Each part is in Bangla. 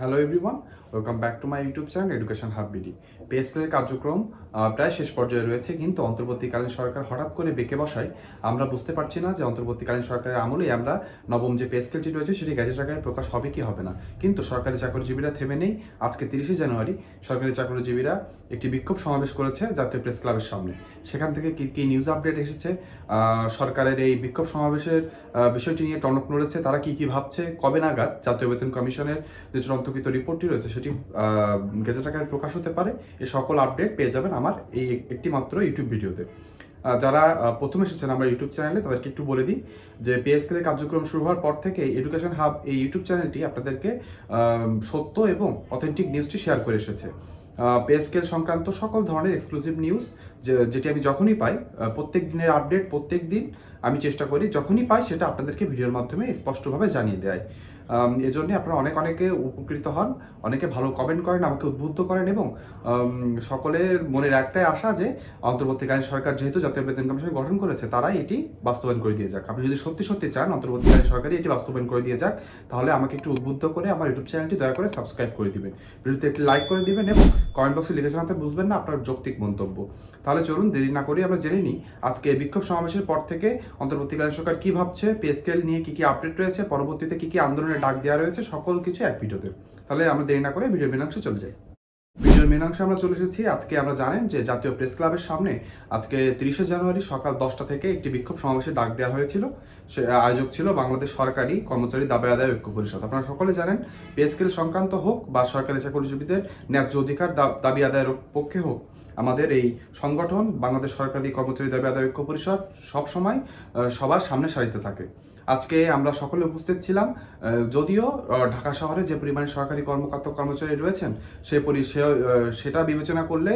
Hello everyone welcome back to my YouTube channel education hub BD পিএসপির কার্যক্রম প্রায় শেষ পর্যায়ে রয়েছে, কিন্তু অন্তর্বর্তীকালীন সরকার হঠাৎ করে বেঁকে বসায়, আমরা বুঝতে পারছি না যে অন্তর্বর্তীকালীন সরকারের আমলেই আমরা নবম যে পে স্কেলটি রয়েছে, সেটি গ্যাজেট আকারে প্রকাশ হবে কি হবে না। কিন্তু সরকারি চাকরিজীবীরা থেমে নেই। আজকে তিরিশে জানুয়ারি, সরকারি চাকরিজীবীরা একটি বিক্ষোভ সমাবেশ করেছে জাতীয় প্রেস ক্লাবের সামনে। সেখান থেকে কি কি নিউজ আপডেট এসেছে? সরকারের এই বিক্ষোভ সমাবেশের বিষয়টি নিয়ে টনক নড়েছে। তারা কি কি ভাবছে? কবে নাগাদ জাতীয় বেতন কমিশনের যে চূড়ান্তকৃত রিপোর্টটি রয়েছে, সেটি গেজেট আকারে প্রকাশ হতে পারে। এই সকল আপডেট পেয়ে যাবেন আমার এই একটি মাত্র ইউটিউব ভিডিওতে যারা প্রথম এসেছেন আমার ইউটিউব চ্যানেলে তাদেরকে একটু বলে দিই যে পিএসকেল এর কার্যক্রম শুরু হওয়ার পর থেকে এডুকেশন হাব এই ইউটিউব চ্যানেলটি আপনাদেরকে সত্য এবং অথেন্টিক নিউজটি শেয়ার করে এসেছে। পে স্কেল সংক্রান্ত সকল ধরনের এক্সক্লুসিভ নিউজ যেটি আমি যখনই পাই প্রত্যেক দিনের আপডেট প্রত্যেক দিন আমি চেষ্টা করি, যখনই পাই সেটা আপনাদেরকে ভিডিওর মাধ্যমে স্পষ্টভাবে জানিয়ে দেয়। এজন্য আপনারা অনেক, অনেকে উপকৃত হন, অনেকে ভালো কমেন্ট করেন, আমাকে উদ্বুদ্ধ করেন এবং সকলের মনের একটাই আশা যে অন্তর্বর্তীকালীন সরকার যেহেতু জাতীয় বেতন কমিশন গঠন করেছে, তারাই এটি বাস্তবায়ন করে দিয়ে যাক। আপনি যদি সত্যি সত্যি চান অন্তর্বর্তীকালীন সরকারই এটি বাস্তবায়ন করে দিয়ে যাক, তাহলে আমাকে একটু উদ্বুদ্ধ করে আমার ইউটিউব চ্যানেলটি দয়া করে সাবস্ক্রাইব করে দিবেন। ভিডিওতে একটি লাইক করে দিবেন এবং কমেন্ট বক্সে লিখে জানাতে বুঝবেন না আপনার যৌক্তিক মন্তব্য। তাহলে চলুন দেরি না করি আমরা জেনে নিই আজকে বিক্ষোভ সমাবেশের পর থেকে অন্তর্বর্তীকালীন সরকার কী ভাবছে পে স্কেল নিয়ে কী কী আপডেট রয়েছে, পরবর্তীতে কী কী আন্দোলনের ডাক দেওয়া রয়েছে, সকল কিছু এক ভিডিওতে। তাহলে আমরা দেরি না করে ভিডিও বিনাংশে চলে যাই। ভিডিওর মেন আমরা চলে এসেছি। আজকে আমরা জানেন যে জাতীয় প্রেস ক্লাবের সামনে আজকে তিরিশে জানুয়ারি সকাল দশটা থেকে একটি বিক্ষোভ সমাবেশে ডাক দেওয়া হয়েছিল। সে আয়োজক ছিল বাংলাদেশ সরকারি কর্মচারী দাবি আদায় ঐক্য পরিষদ। আপনারা সকলে জানেন পে স্কেল সংক্রান্ত হোক বা সরকারি চাকরিজীবীদের ন্যায্য অধিকার দাবি আদায়ের পক্ষে হোক, আমাদের এই সংগঠন বাংলাদেশ সরকারি কর্মচারী দাবি আদায় ঐক্য পরিষদ সবসময় সবার সামনে সারিতে থাকে। আজকে আমরা সকলে উপস্থিত ছিলাম যদিও ঢাকা শহরে যে পরিমাণে সরকারি কর্মকর্তা কর্মচারী রয়েছেন, সে পরি সেটা বিবেচনা করলে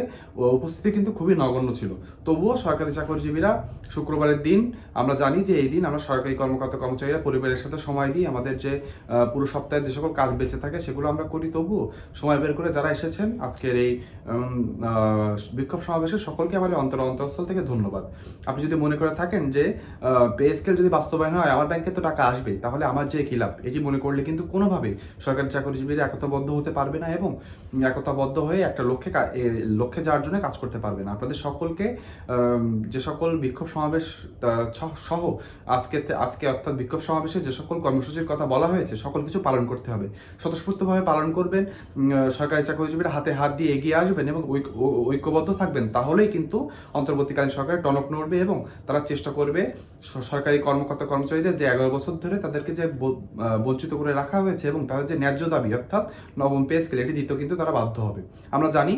উপস্থিতি কিন্তু খুবই নগণ্য ছিল। তবুও সরকারি চাকরিজীবীরা শুক্রবারের দিন, আমরা জানি যে এই দিন আমরা সরকারি কর্মকর্তা কর্মচারীরা পরিবারের সাথে সময় দিই, আমাদের যে পুরো সপ্তাহে যে সকল কাজ বেঁচে থাকে, সেগুলো আমরা করি। তবুও সময় বের করে যারা এসেছেন, আজকের এই বিক্ষোভ সমাবেশে সকলকে আমাদের অন্তর অন্তরস্থল থেকে ধন্যবাদ। আপনি যদি মনে করে থাকেন যে পে স্কেল যদি বাস্তবায়ন হয়, আমার ব্যাংকে তো টাকা আসবে, তাহলে আমার যে খিলাপ এটি মনে করলে কিন্তু কোনোভাবে সরকারি চাকরিজীবীরা একতাবদ্ধ হতে পারবে না এবং একতাবদ্ধ হয়ে একটা লক্ষ্যে লক্ষ্যে যাওয়ার জন্য কাজ করতে পারবে না। আপনাদের সকলকে যে সকল বিক্ষোভ সমাবেশ সহ আজকে আজকে অর্থাৎ বিক্ষোভ সমাবেশে যে সকল কর্মসূচির কথা বলা হয়েছে, সকল কিছু পালন করতে হবে। স্বতঃস্ফূর্তভাবে পালন করবেন সরকারি চাকরিজীবীরা হাতে হাত দিয়ে এগিয়ে আসবেন এবং ঐক- ঐক্যবদ্ধ থাকবেন, তাহলেই কিন্তু অন্তর্বর্তীকালীন সরকার টনক নড়বে এবং তারা চেষ্টা করবে সরকারি কর্মকর্তা কর্মচারীদের যে এগারো বছর ধরে তাদেরকে যে বঞ্চিত করে রাখা হয়েছে এবং তাদের যে ন্যায্য দাবি, অর্থাৎ নবম পে স্কেল, এটি দিতেও কিন্তু তারা বাধ্য হবে। আমরা জানি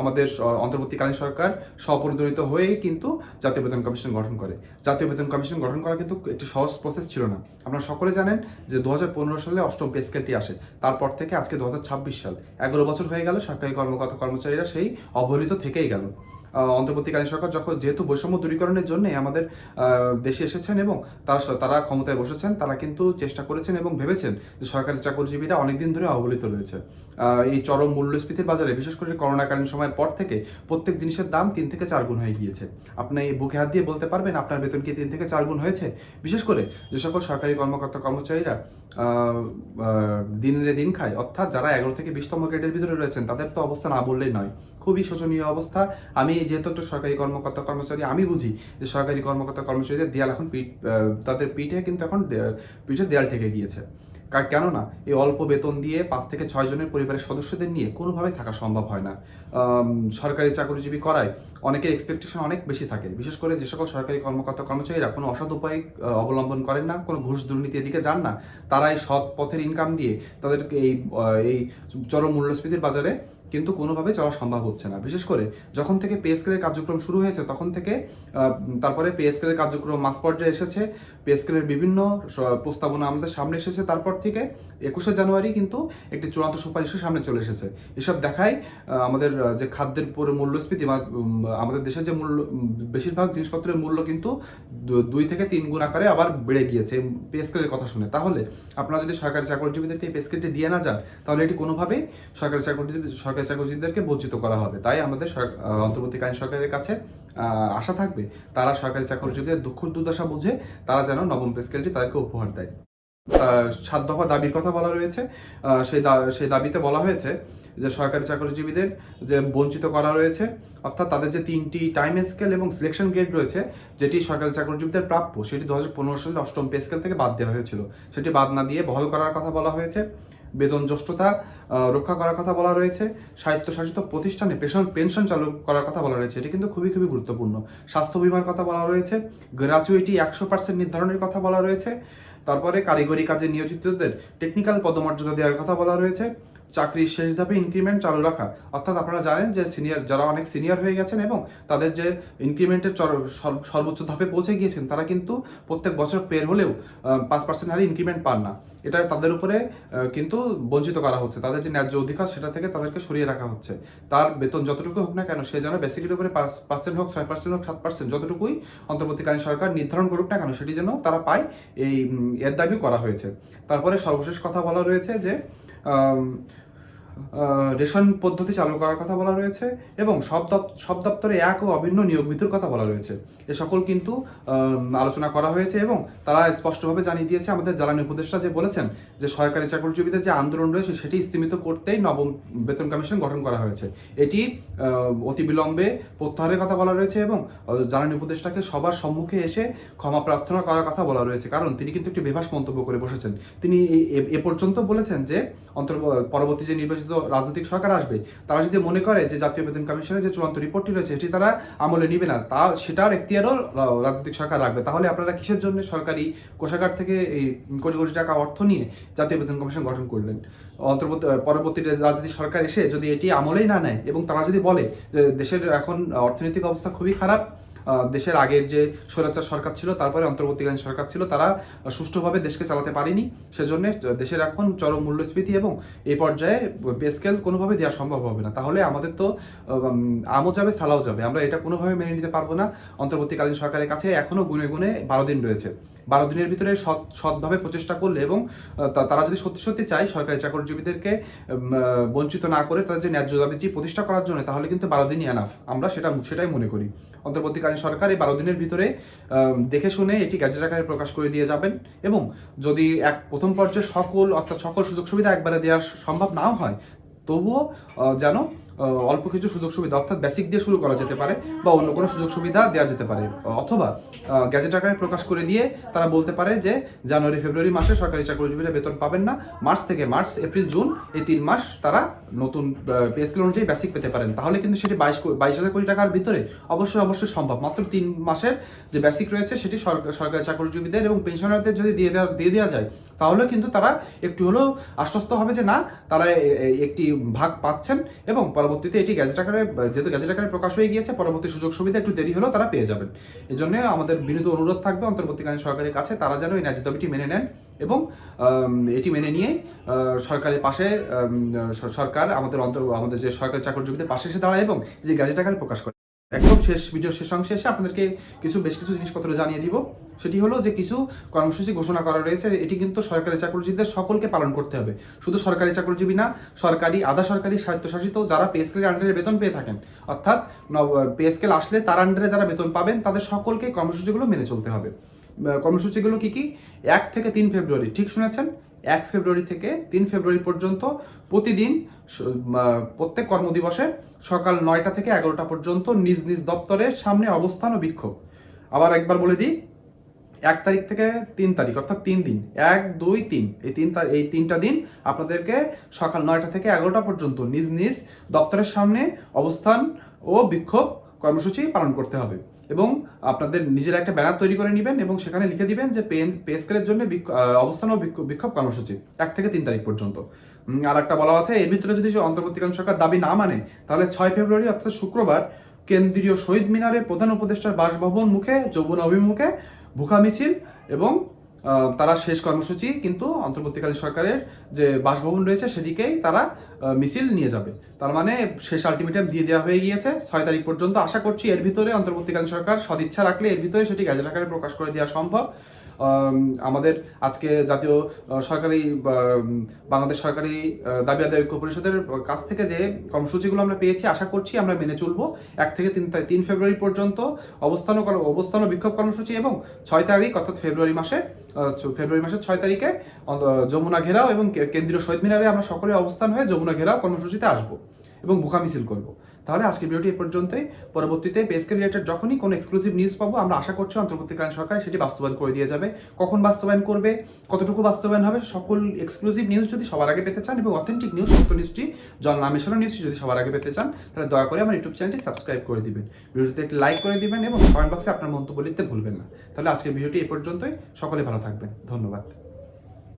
আমাদের অন্তর্বর্তীকালীন সরকার স্বপরিদরিত হয়েই কিন্তু জাতীয় বেতন কমিশন গঠন করে। জাতীয় বেতন কমিশন গঠন করা কিন্তু একটি সহজ প্রসেস ছিল না। আপনারা সকলে জানেন যে দু হাজার পনেরো সালে অষ্টম পে স্কেলটি আসে। তারপর থেকে আজকে দুহাজার ছাব্বিশ সাল। এগারো বছর হয়ে গেল, সরকারি কর্মকর্তা কর্মচারীরা সেই অবহেলিত থেকেই গেল। অন্তর্বর্তীকালীন সরকার যখন যেহেতু বৈষম্য দূরীকরণের জন্য আমাদের দেশে এসেছেন এবং তারা তারা ক্ষমতায় বসেছেন, তারা কিন্তু চেষ্টা করেছেন এবং ভেবেছেন যে সরকারি চাকরিজীবীরা অনেকদিন ধরে অবহেলিত রয়েছে। এই চরম মূল্যস্ফীতির বাজারে, বিশেষ করে করোনাকালীন সময়ের পর থেকে প্রত্যেক জিনিসের দাম তিন থেকে চার গুণ হয়ে গিয়েছে। আপনি বুকে হাত দিয়ে বলতে পারবেন আপনার বেতন কি তিন থেকে চার গুণ হয়েছে? বিশেষ করে যে সকল সরকারি কর্মকর্তা কর্মচারীরা দিনের দিন খায়, অর্থাৎ যারা এগারো থেকে বিশতম গ্রেডের ভিতরে রয়েছেন, তাদের তো অবস্থা না বললেই নয়। খুবই শোচনীয় অবস্থা। আমি যেহেতু একটা সরকারি কর্মকর্তা কর্মচারী, আমি বুঝি যে সরকারি কর্মকর্তা কর্মচারীদের দেয়াল এখন পিঠ তাদের পিঠে কিন্তু এখন পিঠে দেয়াল ঠেকে গিয়েছে। কেননা এই অল্প বেতন দিয়ে পাঁচ থেকে ছয় জনের পরিবারের সদস্যদের নিয়ে কোনোভাবেই থাকা সম্ভব হয় না। সরকারি চাকরিজীবী করায় অনেকের এক্সপেকটেশন অনেক বেশি থাকে বিশেষ করে যে সকল সরকারি কর্মকর্তা কর্মচারীরা কোনো অসৎ উপায় অবলম্বন করেন না, কোনো ঘুষ দুর্নীতি এদিকে যান না, তারাই সৎ পথের ইনকাম দিয়ে তাদেরকে এই এই চরম মূল্যস্ফীতির বাজারে কিন্তু কোনোভাবে যাওয়া সম্ভব হচ্ছে না। বিশেষ করে যখন থেকে পে স্কেলের কার্যক্রম শুরু হয়েছে, তখন থেকে তারপরে পে স্কেলের কার্যক্রম মাস পর্যায়ে এসেছে পে স্কেলের বিভিন্ন প্রস্তাবনা আমাদের সামনে এসেছে, তারপর থেকে একুশে জানুয়ারি কিন্তু একটি চূড়ান্ত সুপারিশও সামনে চলে এসেছে। এসব দেখায় আমাদের যে খাদ্যের উপরে মূল্যস্ফীতি বা আমাদের দেশের যে মূল্য বেশিরভাগ জিনিসপত্রের মূল্য কিন্তু দুই থেকে তিন গুণ আকারে আবার বেড়ে গিয়েছে পে স্কেলের কথা শুনে। তাহলে আপনারা যদি সরকারি চাকরিজীবীদেরকে এই পে স্কেলটি দিয়ে না যান, তাহলে এটি কোনোভাবেই সরকারি চাকরিজীবী সরকারি চাকরিজীবীদেরকে বঞ্চিত করা হবে। তাই আমাদের অন্তর্বর্তীকালীন সরকারের কাছে আশা থাকবে, তারা সরকারি চাকরিজীবীদের দুঃখ দুর্দশা বুঝে তারা যেন নবম পে স্কেলটি তাদেরকে উপহার দেয়। সাত দফা দাবির কথা বলা রয়েছে। সেই সেই দাবিতে বলা হয়েছে যে সরকারি চাকরিজীবীদের যে বঞ্চিত করা রয়েছে, অর্থাৎ তাদের যে তিনটি টাইম স্কেল এবং সিলেকশন গ্রেড রয়েছে, যেটি সরকারি চাকরিজীবীদের প্রাপ্য, সেটি দু হাজার পনেরো সালে অষ্টম পে স্কেল থেকে বাদ দেওয়া হয়েছিল। সেটি বাদ না দিয়ে বহাল করার কথা বলা হয়েছে। বেতন জ্যেষ্ঠতা রক্ষা করার কথা বলা রয়েছে, স্বায়ত্তশাসিত প্রতিষ্ঠানে পেশন, পেনশন চালু করার কথা বলা রয়েছে, এটি কিন্তু খুবই খুবই গুরুত্বপূর্ণ। স্বাস্থ্য বিমার কথা বলা রয়েছে গ্র্যাচুইটি একশো পার্সেন্ট নির্ধারণের কথা বলা রয়েছে, তারপরে কারিগরি কাজে নিয়োজিতদের টেকনিক্যাল পদমর্যাদা দেওয়ার কথা বলা রয়েছে চাকরির শেষ ধাপে ইনক্রিমেন্ট চালু রাখা। অর্থাৎ আপনারা জানেন যে সিনিয়র যারা অনেক সিনিয়র হয়ে গেছেন এবং তাদের যে ইনক্রিমেন্টের সর্বোচ্চ ধাপে পৌঁছে গিয়েছেন, তারা কিন্তু প্রত্যেক বছর পের হলেও পাঁচ পার্সেন্ট হারে ইনক্রিমেন্ট পান না। এটা তাদের উপরে কিন্তু বঞ্চিত করা হচ্ছে। তাদের যে ন্যায্য অধিকার, সেটা থেকে তাদেরকে সরিয়ে রাখা হচ্ছে। তার বেতন যতটুকু হোক না কেন, সে যেন বেসিকের উপরে পাঁচ পার্সেন্ট হোক, ছয় পার্সেন্ট হোক, সাত পার্সেন্ট যতটুকুই অন্তর্বর্তীকালীন সরকার নির্ধারণ করুক না কেন, সেটি যেন তারা পায় এই এর দাবি করা হয়েছে। তারপরে সর্বশেষ কথা বলা রয়েছে যে রেশন পদ্ধতি চালু করার কথা বলা রয়েছে এবং সব সব দপ্তরে এক ও অভিন্ন নিয়োগ বিধির কথা বলা রয়েছে। এ সকল কিন্তু আলোচনা করা হয়েছে এবং তারা স্পষ্টভাবে জানিয়ে দিয়েছে, আমাদের জ্বালানি উপদেষ্টা যে বলেছেন যে সরকারি চাকরিজীবীদের যে আন্দোলন রয়েছে সেটি স্তীমিত করতেই নবম বেতন কমিশন গঠন করা হয়েছে। এটি অতি বিলম্বে প্রত্যাহারের কথা বলা রয়েছে এবং জ্বালানি উপদেষ্টাকে সবার সম্মুখে এসে ক্ষমা প্রার্থনা করার কথা বলা রয়েছে। কারণ তিনি কিন্তু একটি বেভাস মন্তব্য করে বসেছেন। তিনি এ পর্যন্ত বলেছেন যে অন্তর পরবর্তী যে নির্বাচিত রাজনৈতিক সরকার আসবে, তারা যদি মনে করে যে জাতীয় বেতন কমিশনের যে চূড়ান্ত রিপোর্টটি রয়েছে সেটি তারা আমলে নিবে না, তা সেটার এখতিয়ারও রাজনৈতিক সরকার রাখবে। তাহলে আপনারা কিসের জন্য সরকারি কোষাগার থেকে এই কোটি কোটি টাকা অর্থ নিয়ে জাতীয় বেতন কমিশন গঠন করলেন? অন্তর্বর্তী পরবর্তী রাজনৈতিক সরকার এসে যদি এটি আমলেই না নেয় এবং তারা যদি বলে যে দেশের এখন অর্থনৈতিক অবস্থা খুবই খারাপ দেশের আগের যে স্বৈরাচার সরকার ছিল, তারপরে অন্তর্বর্তীকালীন সরকার ছিল, তারা সুষ্ঠুভাবে দেশকে চালাতে পারেনি। সেজন্য দেশের এখন চরম মূল্যস্ফীতি এবং এই পর্যায়ে পে স্কেল কোনোভাবে দেওয়া সম্ভব হবে না। তাহলে আমাদের তো আমও যাবে, সালাও যাবে। আমরা এটা কোনোভাবে মেনে নিতে পারব না। অন্তর্বর্তীকালীন সরকারের কাছে এখনও গুনে গুনে বারো দিন রয়েছে। বারো দিনের ভিতরে সৎ, সৎভাবে প্রচেষ্টা করলে এবং তারা যদি সত্যি সত্যি চায় সরকারি চাকরিজীবীদেরকে বঞ্চিত না করে তাদের যে ন্যায্য দাবিটি প্রতিষ্ঠা করার জন্য, তাহলে কিন্তু বারো দিনই এনাফ আমরা সেটা, সেটাই মনে করি। অন্তর্বর্তীকালীন সরকার এই বারো দিনের ভিতরে দেখে শুনে এটি গ্যাজেট আকারে প্রকাশ করে দিয়ে যাবেন এবং যদি এক প্রথম পর্যায়ে সকল, অর্থাৎ সকল সুযোগ সুবিধা একবারে দেওয়া সম্ভব নাও হয়, তবুও যেন অল্প কিছু সুযোগ সুবিধা, অর্থাৎ বেসিক দিয়ে শুরু করা যেতে পারে বা অন্য কোনো সুযোগ সুবিধা দেওয়া যেতে পারে। অথবা গ্যাজেট আকারে প্রকাশ করে দিয়ে তারা বলতে পারে যে, জানুয়ারি, ফেব্রুয়ারি মাসে সরকারি চাকরিজীবীরা বেতন পাবেন না। মার্চ থেকে মার্চ, এপ্রিল, জুন এই তিন মাস তারা নতুন পে স্কেল অনুযায়ী বেসিক পেতে পারেন। তাহলে কিন্তু সেটি বাইশ বাইশ হাজার কোটি টাকার ভিতরে অবশ্যই অবশ্যই সম্ভব। মাত্র তিন মাসের যে বেসিক রয়েছে সেটি সরকারি চাকরিজীবীদের এবং পেনশনারদের যদি দিয়ে দেওয়া দিয়ে দেওয়া যায়, তাহলে কিন্তু তারা একটু হলেও আশ্বস্ত হবে যে না, তারা একটি ভাগ পাচ্ছেন এবং পরবর্তীতে এটি গ্যাজেট আকারে, যেহেতু গ্যাজেট আকারে প্রকাশ হয়ে গিয়েছে, পরবর্তী সুযোগ সুবিধা একটু দেরি হলেও তারা পেয়ে যাবেন। এই জন্য আমাদের বিনীত অনুরোধ থাকবে অন্তর্বর্তীকালীন সরকারের কাছে, তারা যেন এই ন্যায্য দাবিটি মেনে নেন এবং এটি মেনে নিয়ে সরকারের পাশে সরকার আমাদের অন্তর, আমাদের যে সরকারি চাকরিজীবীদের পাশে এসে দাঁড়ায় এবং যে গ্যাজেট আকারে প্রকাশ করে। একদম শেষ ভিডিও শেষ অংশে এসে আপনাদেরকে কিছু, বেশ কিছু জিনিসপত্র জানিয়ে দিব। সেটি হলো যে কিছু কর্মসূচি ঘোষণা করা রয়েছে, এটি কিন্তু সরকারি চাকরিজীবীদের সকলকে পালন করতে হবে। শুধু সরকারি চাকরিজীবী না, সরকারি, আধা সরকারি, স্বায়ত্তশাসিত যারা পে স্কেলের আন্ডারে বেতন পেয়ে থাকেন, অর্থাৎ পে স্কেল আসলে তার আন্ডারে যারা বেতন পাবেন, তাদের সকলকে কর্মসূচিগুলো মেনে চলতে হবে। কর্মসূচিগুলো কি কি? এক থেকে তিন ফেব্রুয়ারি ঠিক শুনেছেন? এক ফেব্রুয়ারি থেকে তিন ফেব্রুয়ারি পর্যন্ত প্রতিদিন প্রত্যেক কর্মদিবসে সকাল নয়টা থেকে এগারোটা পর্যন্ত নিজ নিজ দপ্তরের সামনে অবস্থান ও বিক্ষোভ। আবার একবার বলে দিই, এক তারিখ থেকে তিন তারিখ, অর্থাৎ তিন দিন, এক, দুই, তিন, এই তিন এই তিনটা দিন আপনাদেরকে সকাল নয়টা থেকে এগারোটা পর্যন্ত নিজ নিজ দপ্তরের সামনে অবস্থান ও বিক্ষোভ কর্মসূচি পালন করতে হবে। এবং আপনাদের নিজের একটা ব্যানার তৈরি করে নেবেন এবং সেখানে লিখে দিবেন যে পেন পে স্কেলের জন্য অবস্থান ও বিক্ষোভ কর্মসূচি এক থেকে তিন তারিখ পর্যন্ত। আর একটা বলা আছে, এর ভিতরে যদি সে অন্তর্বর্তীকালীন সরকার দাবি না মানে তাহলে ছয় ফেব্রুয়ারি অর্থাৎ শুক্রবার কেন্দ্রীয় শহীদ মিনারের প্রধান উপদেষ্টার বাসভবন মুখে যৌবন অভিমুখে ভুখা মিছিল এবং তারা শেষ কর্মসূচি কিন্তু অন্তর্বর্তীকালীন সরকারের যে বাসভবন রয়েছে সেদিকেই তারা মিছিল নিয়ে যাবে। তার মানে শেষ আলটিমেটাম দিয়ে দেওয়া হয়ে গিয়েছে। ছয় তারিখ পর্যন্ত আশা করছি এর ভিতরে অন্তর্বর্তীকালীন সরকার সদিচ্ছা রাখলে এর ভিতরে সেটি গ্যাজেট আকারে প্রকাশ করে দেওয়া সম্ভব। আমাদের আজকে জাতীয় সরকারি বাংলাদেশ সরকারি দাবি আদায় ঐক্য পরিষদের কাছ থেকে যে কর্মসূচিগুলো আমরা পেয়েছি, আশা করছি আমরা মেনে চলবো। এক থেকে তিন তিন ফেব্রুয়ারি পর্যন্ত অবস্থান অবস্থান ও বিক্ষোভ কর্মসূচি এবং ছয় তারিখ, অর্থাৎ ফেব্রুয়ারি মাসে ফেব্রুয়ারি মাসের ছয় তারিখে যমুনা ঘেরাও এবং কেন্দ্রীয় শহীদ মিনারে আমরা সকলে অবস্থান হয়ে যমুনা ঘেরাও কর্মসূচিতে আসব এবং বুকা মিছিল করব। তাহলে আজকের ভিডিওটি এ পর্যন্তই। পরবর্তীতে পেসকে রিলেটেড যখনই কোনো এক্সক্লুসিভ নিউজ পাবো, আমরা আশা করছি অন্তর্বর্তীকালীন সরকার সেটি বাস্তবায়ন করে দিয়ে যাবে। কখন বাস্তবায়ন করবে, কতটুকু বাস্তবায়ন হবে, সকল এক্সক্লুসিভ নিউজ যদি সবার আগে পেতে চান এবং অথেন্টিক নিউজ সত্য নিউজটি জন নামেশানো নিউজটি যদি সবার আগে পেতে চান, তাহলে দয়া করে আমার ইউটিউব চ্যানেলটি সাবস্ক্রাইব করে দিবেন। ভিডিওটিতে একটি লাইক করে দিবেন এবং কমেন্ট বক্সে আপনার মন্তব্য লিখতে ভুলবেন না। তাহলে আজকের ভিডিওটি এ পর্যন্তই। সকলে ভালো থাকবেন। ধন্যবাদ।